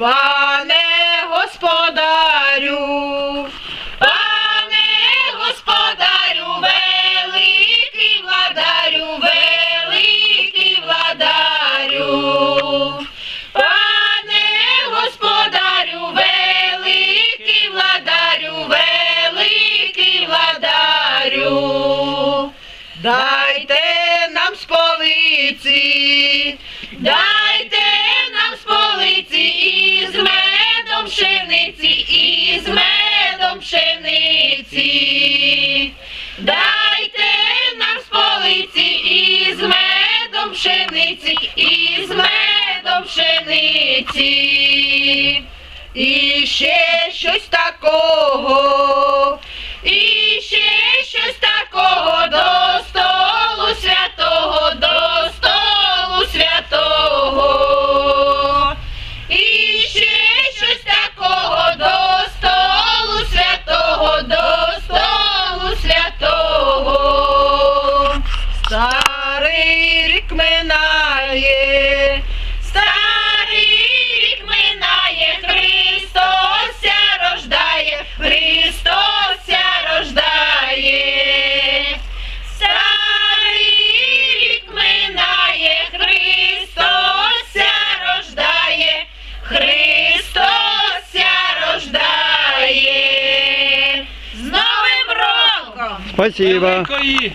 Пане господарю, пане господарю, великий владарю, великий владарю. Пане господарю, великий владарю, великий владарю. Дайте нам з полиці, дайте нам з полиці пшениці, із медом пшениці. І ще щось такого, Старий рік минає, старий рік минає, Христос ся рождає, Христос ся рождає. Старий рік минає, Христос ся рождає, Христос ся рождає. З Новим роком! Спасибо. Великої